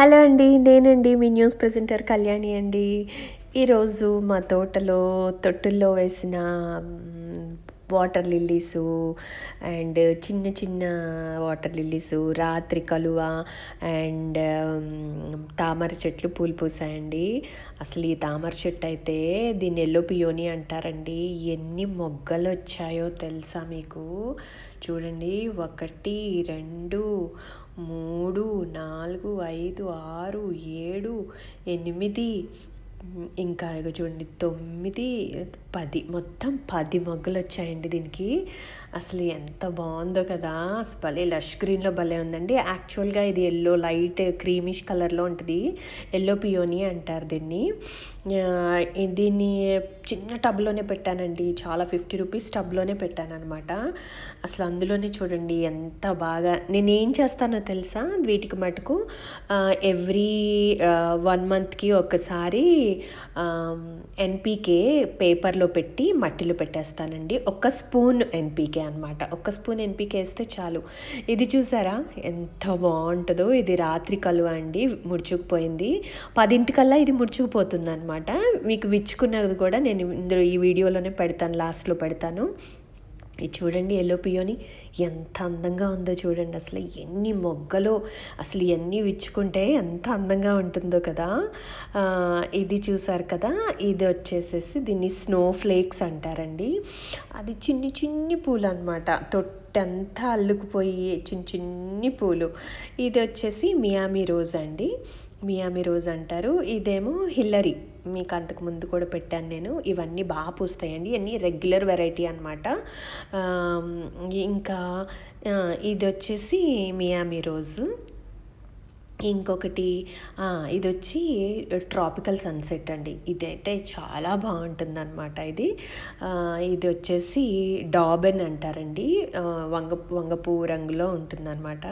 Hello అండి నేనండి మీ news presenter Kalyani అండి. ఈరోజు మా తోటలో తొట్టుల్లో వేసిన వాటర్ లిల్లీసు అండ్ చిన్న చిన్న వాటర్ లిల్లీసు రాత్రి కలువ అండ్ తామర చెట్లు పూలు పూసాయండి. అసలు ఈ తామర చెట్టు అయితే దీన్ని ఎల్లో పియోని అంటారండి. ఎన్ని మొగ్గలు వచ్చాయో తెలుసా మీకు? చూడండి ఒకటి రెండు మూడు నాలుగు ఐదు ఆరు ఏడు ఎనిమిది ఇంకా ఇక చూడండి తొమ్మిది పది మొత్తం పది మొగ్గలు వచ్చాయండి దీనికి. అసలు ఎంత బాగుందో కదా. అసలు భలే లష్ గ్రీన్లో భలే ఉందండి. యాక్చువల్గా ఇది ఎల్లో లైట్ క్రీమిష్ కలర్లో ఉంటుంది. ఎల్లో పియోని అంటారు దీన్ని. దీన్ని చిన్న టబ్లోనే పెట్టానండి. చాలా ఫిఫ్టీ రూపీస్ టబ్లోనే పెట్టాను అనమాట అసలు అందులోనే చూడండి ఎంత బాగా. నేను ఏం చేస్తానో తెలుసా? వీటికి మటుకు ఎవ్రీ వన్ మంత్కి ఒకసారి ఎన్పీకే పేపర్లో పెట్టి మట్టిలో పెట్టేస్తానండి. ఒక్క స్పూన్ ఎన్పీకే అనమాట ఒక్క స్పూన్ ఎన్పీకే వేస్తే చాలు. ఇది చూసారా? ఎంత బాగుంటుందో. ఇది రాత్రి కలువ అండి. ముడుచుకుపోయింది. పదింటికల్లా ఇది ముడుచుకుపోతుంది అనమాట మీకు విచ్చుకున్నది కూడా నేను ఇందులో ఈ వీడియోలోనే పెడతాను. లాస్ట్లో పెడతాను. ఇది చూడండి ఎల్లో పియోని ఎంత అందంగా ఉందో చూడండి. అసలు ఎన్ని మొగ్గలు అసలు ఎన్ని విచ్చుకుంటే ఎంత అందంగా ఉంటుందో కదా. ఇది చూసారు కదా. ఇది వచ్చేసేసి దీన్ని స్నో ఫ్లేక్స్ అంటారండి. అది చిన్ని చిన్ని పూలు అనమాట తొట్టంతా అల్లుకుపోయి చిన్ని చిన్ని పూలు. ఇది వచ్చేసి మియామి రోజ్ అండి. మియామి రోజ్ అంటారు. ఇదేమో హిల్లరీ. మీకు అంతకు ముందు కూడా పెట్టాను నేను. ఇవన్నీ బాగా పూస్తాయండి. ఇవన్నీ రెగ్యులర్ వెరైటీ అనమాట ఇంకా ఇది వచ్చేసి మియామి రోజ్. ఇంకొకటి ఇది వచ్చి ట్రాపికల్ సన్సెట్ అండి. ఇదైతే చాలా బాగుంటుంది అనమాట ఇది. ఇది వచ్చేసి డాబెన్ అంటారండి. వంగ వంగపు రంగులో ఉంటుందన్నమాట.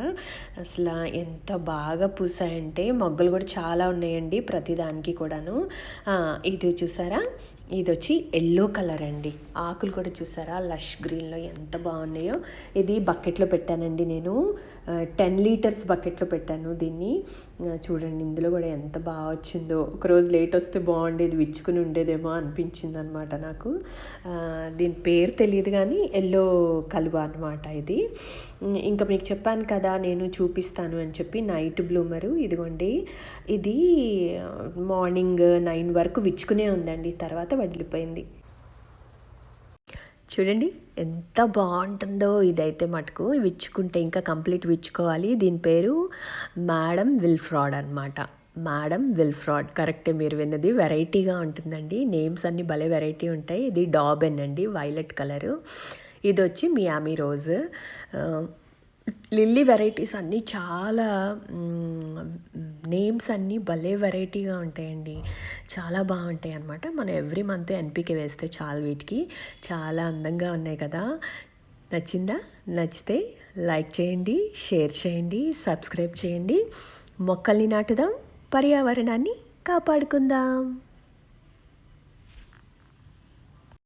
అసలు ఎంత బాగా పూసాయంటే మొగ్గలు కూడా చాలా ఉన్నాయండి ప్రతిదానికి కూడాను. ఇది చూసారా? ఇది వచ్చి ఎల్లో కలర్ అండి. ఆకులు కూడా చూసారా? లష్ గ్రీన్లో ఎంత బాగున్నాయో. ఇది బకెట్లో పెట్టానండి నేను. టెన్ లీటర్స్ బకెట్లో పెట్టాను దీన్ని. చూడండి ఇందులో కూడా ఎంత బాగా వచ్చిందో. ఒకరోజు లేట్ వస్తే బాగుండేది విచ్చుకుని ఉండేదేమో అనిపించింది అనమాట నాకు దీని పేరు తెలియదు కానీ ఎల్లో కలువ అనమాట ఇది. ఇంకా మీకు చెప్పాను కదా నేను చూపిస్తాను అని చెప్పి నైట్ బ్లూమరు. ఇదిగోండి ఇది మార్నింగ్ నైన్ వరకు విచ్చుకునే ఉందండి తర్వాత వదిలిపోయింది. చూడండి ఎంత బాగుంటుందో ఇదైతే మటుకు. విచ్చుకుంటే ఇంకా కంప్లీట్ విచ్చుకోవాలి. దీని పేరు మేడం విల్ఫ్రాడ్ అనమాట మేడం విల్ఫ్రాడ్ కరెక్టే మీరు విన్నది. వెరైటీగా ఉంటుందండి. నేమ్స్ అన్నీ భలే వెరైటీ ఉంటాయి. ఇది డాబెన్ అండి వైలెట్ కలరు. ఇది వచ్చి మియామి రోజ్. లిల్లీ వెరైటీస్ అన్నీ చాలా నేమ్స్ అన్నీ భలే వెరైటీగా ఉంటాయండి. చాలా బాగుంటాయి అన్నమాట. మనం ఎవ్రీ మంత్ ఎన్పికే వేస్తే చాలు వీటికి. చాలా అందంగా ఉన్నాయి కదా. నచ్చిందా? నచ్చితే లైక్ చేయండి షేర్ చేయండి సబ్స్క్రైబ్ చేయండి. మొక్కల్ని నాటుదాం పర్యావరణాన్ని కాపాడుకుందాం.